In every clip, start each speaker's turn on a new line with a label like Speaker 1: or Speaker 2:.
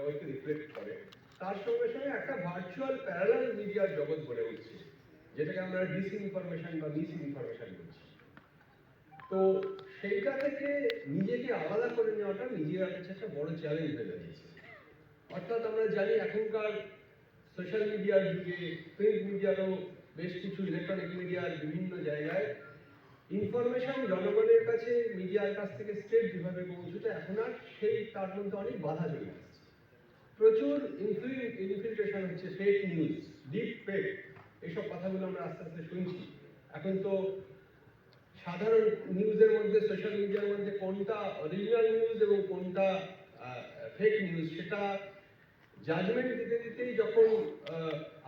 Speaker 1: জগৎকে রিফ্লেক্ট করে, তার সঙ্গে সঙ্গে একটা ভার্চুয়াল প্যারালাল মিডিয়ার জগৎ গড়ে উঠছে, যেটাকে আমরা ডিস ইনফরমেশন বা মিস ইনফরমেশন বলছি। তো সেইটা থেকে নিজেকে আলাদা করে নেওয়াটা নিজের কাছে একটা বড় চ্যালেঞ্জ হয়ে দাঁড়িয়েছে। অর্থাৎ আমরা জানি এখনকার সোশ্যাল মিডিয়ার যুগে প্রিন্ট মিডিয়ারও বেশ কিছু ইলেকট্রনিক মিডিয়ার বিভিন্ন জায়গায় ইনফরমেশন জনগণের কাছে মিডিয়ার কাছ থেকে স্টেট যেভাবে পৌঁছতে এখন আর সেই তার মধ্যে অনেক বাধা চলে আসছে প্রচুর ইনফিল্ট্রেশন হচ্ছে ফেক নিউজ ডিপ ফেক এইসব কথাগুলো আমরা আস্তে আস্তে শুনছি। এখন তো সাধারণ নিউজের মধ্যে সোশ্যাল মিডিয়ার মধ্যে কোনটা অরিজিনাল নিউজ এবং কোনটা ফেক নিউজ সেটা জাজমেন্ট দিতে দিতেই যখন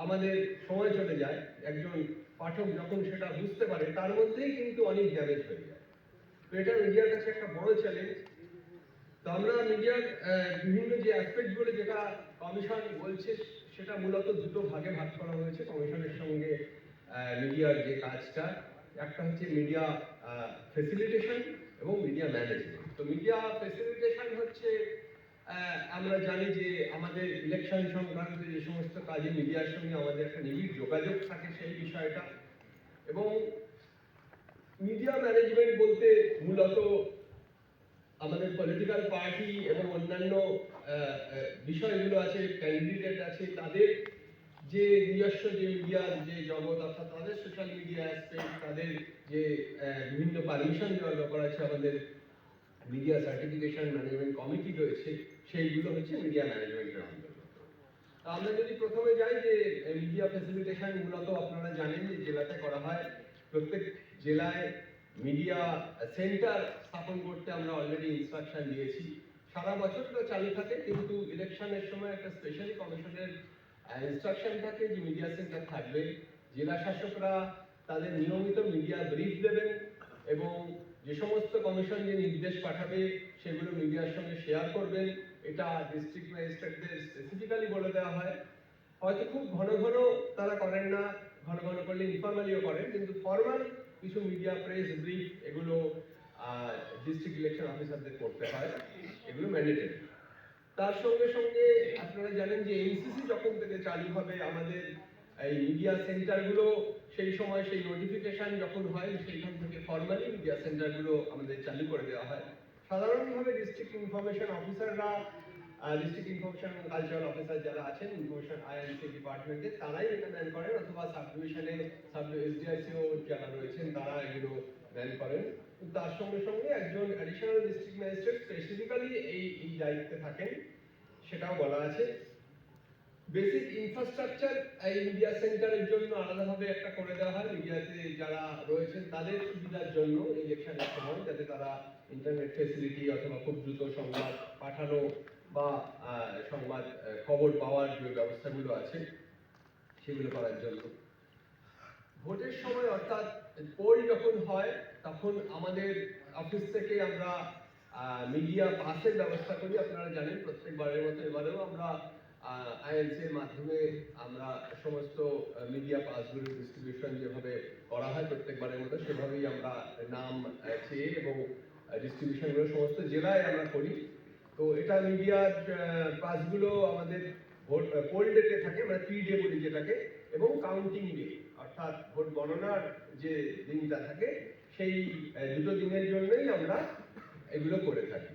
Speaker 1: আমাদের সময় চলে যায়, একজন পাঠক যখন সেটা বুঝতে পারে, তার মধ্যেই কিন্তু অনেক ড্যামেজ হয়ে যায়। তো এটা মিডিয়ার কাছে একটা বড় চ্যালেঞ্জ তো আমরা মিডিয়ার বিভিন্ন যে অ্যাসপেক্টগুলো যেটা কমিশন বলছে, সেটা মূলত দুটো ভাগে ভাগ করা হয়েছে। কমিশনের সঙ্গে মিডিয়ার যে কাজটা, একটা হচ্ছে মিডিয়া ফেসিলিটেশন এবং মিডিয়া ম্যানেজমেন্ট তো মিডিয়া ফেসিলিটেশন হচ্ছে আমরা জানি যে আমাদের ইলেকশন সংক্রান্ত যে সমস্ত কাজে মিডিয়ার সঙ্গে আমাদের একটা নিবিড় যোগাযোগ থাকে সেই বিষয়টা। এবং মিডিয়া ম্যানেজমেন্ট বলতে মূলত আমাদের পলিটিক্যাল পার্টি এবং অন্যান্য বিষয়গুলো আছে ক্যান্ডিডেট আছে, তাদের যে নিজস্ব যে মিডিয়ার যে জগৎ, অর্থাৎ তাদের সোশ্যাল মিডিয়া অ্যাসপেক্ট তাদের যে বিভিন্ন পারমিশন দেওয়ার ব্যাপার আছে, আমাদের মিডিয়া সার্টিফিকেশন ম্যানেজমেন্ট কমিটি রয়েছে, সেইগুলো হচ্ছে মিডিয়া ম্যানেজমেন্টের অন্তর্গত আমরা যদি প্রথমে যাই যে মিডিয়া ফেসিলিটেশন মূলত আপনারা জানেন যে জেলাতে করা হয়, প্রত্যেক জেলায় মিডিয়া সেন্টার স্থাপন করতে আমরা অলরেডি ইনস্ট্রাকশন দিয়েছি। সারা বছর তো চালু থাকে, কিন্তু ইলেকশনের সময় একটা স্পেশালি কমিশনের ইনস্ট্রাকশন থাকে যে মিডিয়া সেন্টার থাকবে। জেলা শাসকরা তাদের নিয়মিত মিডিয়া ব্রিফ দেবেন এবং যে সমস্ত কমিশন যে নির্দেশ পাঠাবে, সেগুলো মিডিয়ার সঙ্গে শেয়ার করবেন। এটা ডিস্ট্রিক্ট ম্যাজিস্ট্রেটদের স্পেসিফিক্যালি বলে দেওয়া হয়। হয়তো খুব ঘন ঘন তারা করেন না, ঘন ঘন করলে ইনফর্মালিও করেন, কিন্তু ফর্মাল কিছু মিডিয়া প্রেস ব্রিফ এগুলো ডিস্ট্রিক্ট ইলেকশন অফিসারদের করতে হয়। এগুলো ম্যান্ডেটরি তার সঙ্গে সঙ্গে আপনারা জানেন যে এনসিসি যখন থেকে চালু হবে, আমাদের এই মিডিয়া সেন্টারগুলো সেই সময় সেই নোটিফিকেশন যখন হয়, সেইখান থেকে ফর্মালি মিডিয়া সেন্টারগুলো আমাদের চালু করে দেওয়া হয়। সাধারণভাবে ডিস্ট্রিক্ট ইনফরমেশন অফিসাররা ডিস্ট্রিক্ট ইনফরমেশন কালচারাল অফিসার যারা আছেন ইনফরমেশন আইএনসি ডিপার্টমেন্টে তারাই এটা করেন অথবা সাব সাব এসডিআইসিও যারা রয়েছেন, তারা এগুলো ম্যান করেন। তার সঙ্গে সঙ্গে একজন অ্যাডিশনাল ডিস্ট্রিক্ট ম্যাজিস্ট্রেট স্পেসিফিক্যালি এই এই দায়িত্বে থাকেন, সেটাও বলা আছে। বেসিক ইনফ্রাস্ট্রাকচার এই মিডিয়া সেন্টারের জন্য আলাদাভাবে একটা করে দেওয়া হয়। মিডিয়াতে যারা রয়েছেন, তাদের সুবিধার জন্য ইলেকশনের সময়, যাতে তারা ইন্টারনেট ফেসিলিটি অথবা খুব দ্রুত সংবাদ পাঠানো বা সংবাদ খবর পাওয়ার যে ব্যবস্থাগুলো আছে, সেগুলো করার জন্য। ভোটের সময় অর্থাৎ পোল যখন হয়, তখন আমাদের অফিস থেকে আমরা মিডিয়া পাসের ব্যবস্থা করি, আপনারা জানেন, প্রত্যেকবারের মতো এবারেও আমরা আইএলসি এর মাধ্যমে আমরা সমস্ত মিডিয়া পাসগুলো ডিস্ট্রিবিউশন যেভাবে করা হয়, প্রত্যেকবারের মতো সেভাবেই আমরা নাম চেয়ে এবং ডিস্ট্রিবিউশনগুলো সমস্ত জেলায় আমরা করি। তো এটা মিডিয়ার পাসগুলো আমাদের ভোট পোল ডেটে থাকে মানে পি ডে বলি যেটাকে, এবং কাউন্টিং ডে অর্থাৎ ভোট গণনার যে দিনটা থাকে, সেই দুটো দিনের জন্যই আমরা এগুলো করে থাকি।